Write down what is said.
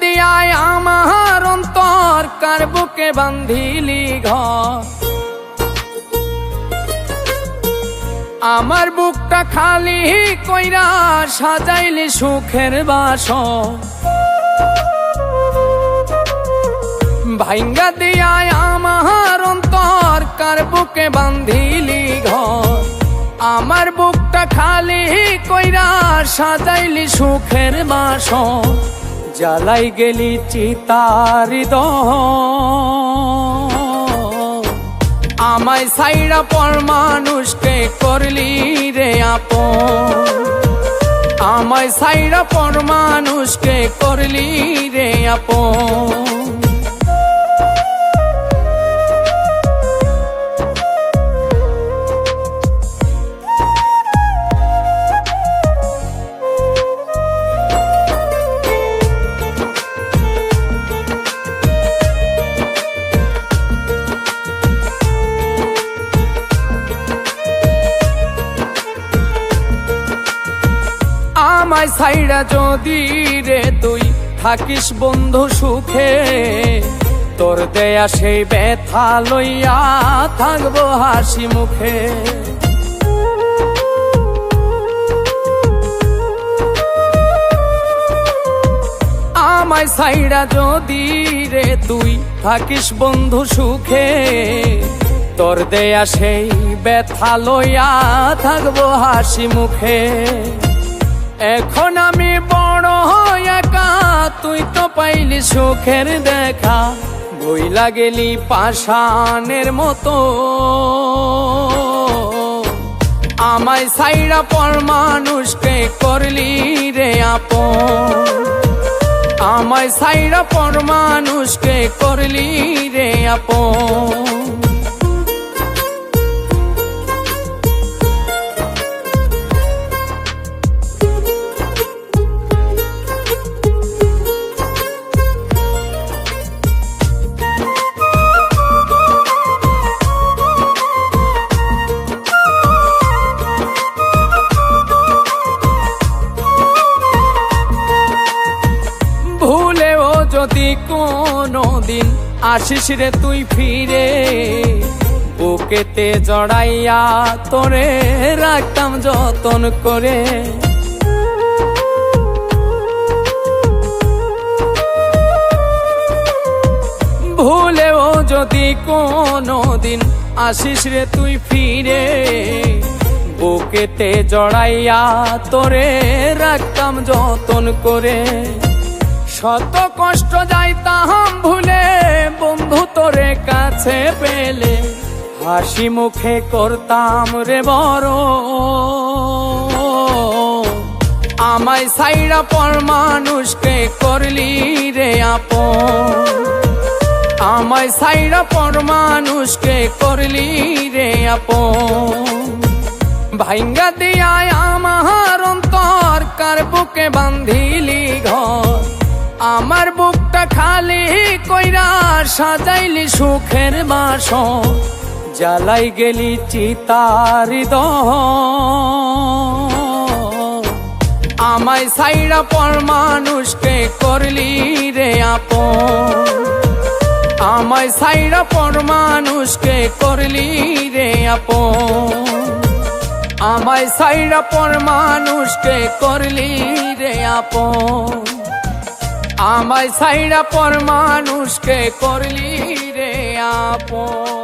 দিয়ায় আমার অন্তর, কার বুকে বান্ধিলি ঘর? আমার বুকটা খালি কইরা সাজাইলি সুখের বাস ভাইঙ্গা দিয়ায় আমার অন্তর, কার বুকে বান্ধিলি ঘর? আমার বুকটা খালি কইরা সাজাইলি সুখের বাস জ্বালাই গেলি চিতারি আমায় সাইরা পর মানুষকে করলি রে আপন। আমায় সাইরা পর মানুষকে করলি রে আপন। আমায় সাইরা যদি রে তুই থাকিস বন্ধু সুখে, তোর দেয়া সেই ব্যথা লইয়া থাকব হাসি মুখে। আমায় সাইরা যদি রে তুই থাকিস বন্ধু সুখে, তোর দেয়া সেই ব্যথা লইয়া থাকব হাসি মুখে। এখন আমি বড় একা। তুই তো পাইলি সুখের দেখা। বই লাগেলি পাষাণের মতো। আমায় সাইরা পর মানুষকে করলি রে আপন। আমায় সাইরা পর মানুষকে করলি রে আপন। কোনো দিন আসিস রে তুই ফিরে। বুকেতে জড়াইয়া তোরে রাখতাম যতন করে। ভুলেও যদি কোনো দিন আসিস রে তুই ফিরে, বুকেতে জড়াইয়া তোরে রাখতাম যতন করে। শত কষ্ট যাইতাম ভুলে, বন্ধু তোরে কাছে পেলে। হাসি মুখে করতাম রে বড়। আমায় সাইরা পর মানুষকে করলি রে আপন। আমায় সাইরা পর মানুষকে করলি রে আপন। ভাইঙ্গা দিয়ায় আমার অন্তর কার বুকে বান্ধিলি আমার বুকটা খালি কইরা সাজাইলি সুখের মাস জ্বালাই গেলি চিতারি আমায় সাইরা পর মানুষকে করলি রে আপন। আমায় সাইরা পর মানুষকে করলি রে আপন। আমায় সাইরা পর মানুষকে করলি রে আপন। আমায় সাইরা পর মানুষকে করলি রে আপন।